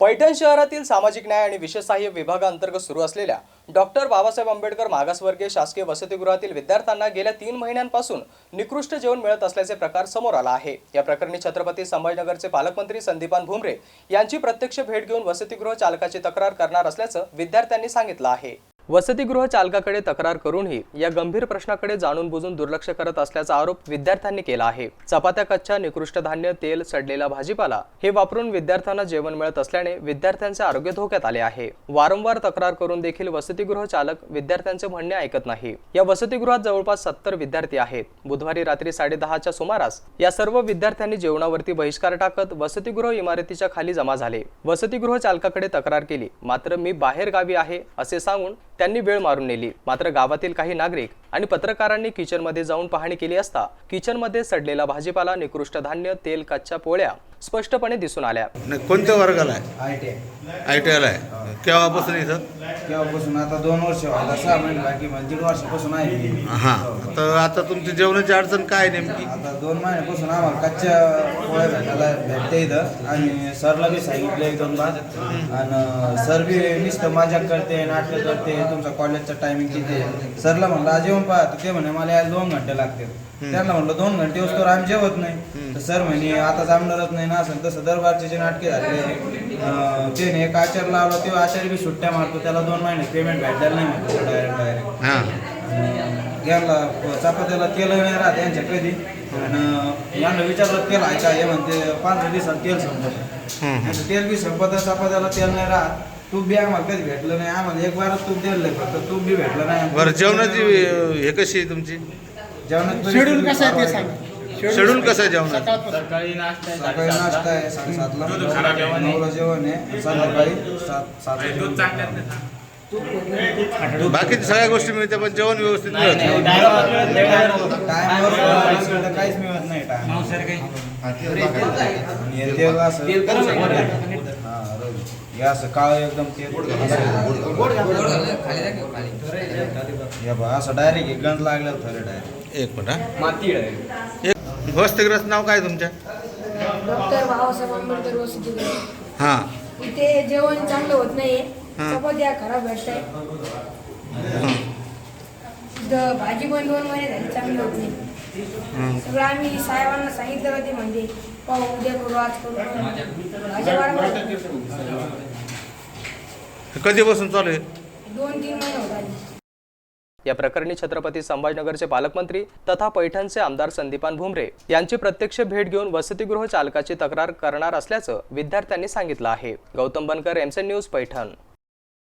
पैठण शहरातील सामाजिक न्याय आणि विशेष सहाय्य विभागाअंतर्गत सुरू असलेल्या डॉक्टर बाबासाहेब आंबेडकर मागासवर्गीय शासकीय वसतिगृहातील विद्यार्थ्यांना गेल्या तीन महिन्यांपासून निकृष्ट जेवण मिळत असल्याचे प्रकार समोर आला आहे. या प्रकरणी छत्रपती संभाजीनगरचे पालकमंत्री संदीपान भुमरे यांची प्रत्यक्ष भेट घेऊन वसतिगृह चालकाची तक्रार करणार असल्याचं विद्यार्थ्यांनी सांगितलं आहे. वसतिगृह चालकाकडे तक्रार करूनही या गंभीर प्रश्नाकडे जाणून बुजून दुर्लक्ष करत असल्याचा आरोप विद्यार्थ्यांनी केला आहे. चपात्या कच्च्या निकृष्ट धान्य तेल सडलेला भाजीपाला हे वापरून विद्यार्थ्यांना जेवण मिळत असल्याने विद्यार्थ्यांचे आरोग्य धोक्यात आले आहे. वारंवार तक्रार करून देखील वसतिगृह चालक विद्यार्थ्यांचे म्हणणे ऐकत नाही. या वसतिगृहात जवळपास सत्तर विद्यार्थी आहेत. बुधवारी रात्री साडेदहाच्या सुमारास या सर्व विद्यार्थ्यांनी जेवणावरती बहिष्कार टाकत वसतिगृह इमारतीच्या खाली जमा झाले. वसतिगृह चालकाकडे तक्रार केली मात्र मी बाहेर गावी आहे असे सांगून त्यांनी वेळ मारून नेली. मात्र गावातील काही नागरिक आणि पत्रकारांनी किचनमध्ये जाऊन पाहणी केली असता किचनमध्ये सडलेला भाजीपाला निकृष्ट धान्य तेल कच्च्या पोळ्या स्पष्टपणे दिसून आल्या. नाही कोणत्या वर्गाला आहे? I T I. I T आयला आहे. केव्हापासून इथं तेव्हापासून आता दोन वर्ष व्हायला सहा महिने बाकी म्हणजे दीड वर्षापासून आहे. मी. हां. तर आता तुमची जेवणाची अडचण काय आहे नेमकी? आता दोन महिन्यापासून आम्हाला कच्च्या पोळ्या भेटायला भेटते इथं. आणि सरला बी सांगितलं एक दोन बार आणि सर बी नुसतं मजाक करते नाटक करते. तुमचा कॉलेजचा टायमिंग किती आहे? सरला म्हणलं आज येऊन पहा. तर ते म्हणे मला यायला दोन घंटे लागतील. त्यांना म्हणलं दोन घंटे तर आम्ही जेवत नाही. तर सर म्हणे आता जमणारच नाही ना असं. तसं दरबारचे जे नाटके झाले त्याने एक आचार लावला तो आचार्य बी सुट्ट्या मारतो त्याला दोन महिने पेमेंट भेटायला नाही म्हणतो डायरेक्ट डायरेक्ट यांना चपात्याला तेल नाही राहत यांच्या कधी आणि यांना विचारलं तेल आहे का? हे म्हणते पंधरा दिवसात तेल संपत तेल बी संपत चपात्याला तेल नाही राहत. तूप बी आम्हाला कधी भेटलं नाही. आम्हाला एक बारच तूप दिलं फक्त तूप बी भेटलं नाही. बरं जेवणाची हे कशी आहे तुमची? जेवणात शेड्यूल कसं आहे ते सांग. शेड्यूल कसं आहे जेवणाचं सकाळी नाश्ता आहे साडेसातला नऊला जेवण आहे संध्याकाळी सात सात बाकीच्या सगळ्या गोष्टी मिळते पण जेवण व्यवस्थित मिळत नाही. काहीच मिळत नाही हा, असं काळ एकदम असं डायरेक्ट गंज लागलं थोडं डायरेक्ट एक मिनिट एक वसतिग्रस्त नाव काय तुमच्या? डॉक्टर बाबासाहेब आंबेडकर वसतिगृह. हां. इथे जेवण चांगलं होत हा. खराब भाजी पण दोन महिने झाली चांगली होत. नाही हां. सगळं आम्ही साहेबांना सांगितलं ते म्हणजे पाहू उद्या करू आज करू. कधीपासून चालू आहे? दोन तीन महिने होत या प्रकरणी छत्रपती संभाजीनगरचे पालकमंत्री तथा पैठणचे आमदार संदीपान भुमरे यांची प्रत्यक्ष भेट घेऊन वसतिगृह चालकाची तक्रार करणार असल्याचं विद्यार्थ्यांनी सांगितलं आहे. गौतम बनकर एमसेन न्यूज पैठण.